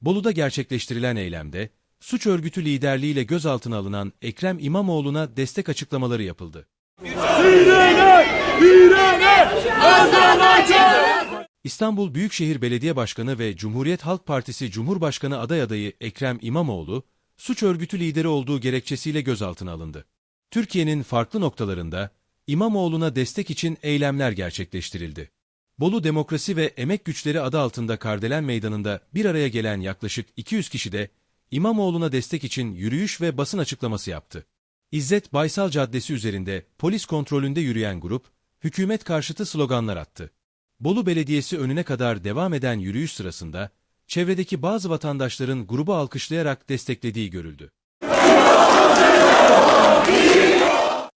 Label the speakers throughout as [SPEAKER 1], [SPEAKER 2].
[SPEAKER 1] Bolu'da gerçekleştirilen eylemde, suç örgütü liderliğiyle gözaltına alınan Ekrem İmamoğlu'na destek açıklamaları yapıldı. İstanbul Büyükşehir Belediye Başkanı ve Cumhuriyet Halk Partisi Cumhurbaşkanı aday adayı Ekrem İmamoğlu, suç örgütü lideri olduğu gerekçesiyle gözaltına alındı. Türkiye'nin farklı noktalarında İmamoğlu'na destek için eylemler gerçekleştirildi. Bolu Demokrasi ve Emek Güçleri adı altında Kardelen Meydanı'nda bir araya gelen yaklaşık 200 kişi de İmamoğlu'na destek için yürüyüş ve basın açıklaması yaptı. İzzet Baysal Caddesi üzerinde polis kontrolünde yürüyen grup, hükümet karşıtı sloganlar attı. Bolu Belediyesi önüne kadar devam eden yürüyüş sırasında, çevredeki bazı vatandaşların grubu alkışlayarak desteklediği görüldü.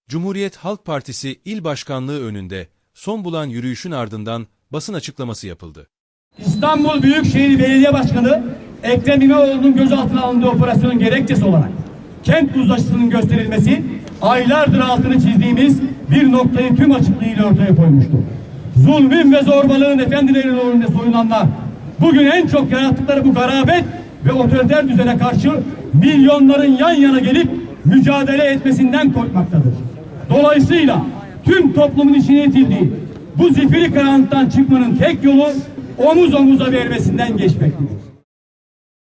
[SPEAKER 1] Cumhuriyet Halk Partisi İl Başkanlığı önünde son bulan yürüyüşün ardından basın açıklaması yapıldı.
[SPEAKER 2] İstanbul Büyükşehir Belediye Başkanı Ekrem İmamoğlu'nun gözaltına alındığı operasyonun gerekçesi olarak kent uzlaşısının gösterilmesi aylardır altını çizdiğimiz bir noktayı tüm açıklığıyla ortaya koymuştur. Zulmün ve zorbalığın efendilerinin önünde soyunanlar bugün en çok yarattıkları bu garabet ve otoriter düzene karşı milyonların yan yana gelip mücadele etmesinden korkmaktadır. Dolayısıyla tüm toplumun içine itildiği bu zifiri karanlıktan çıkmanın tek yolu omuz omuza vermesinden geçmektedir.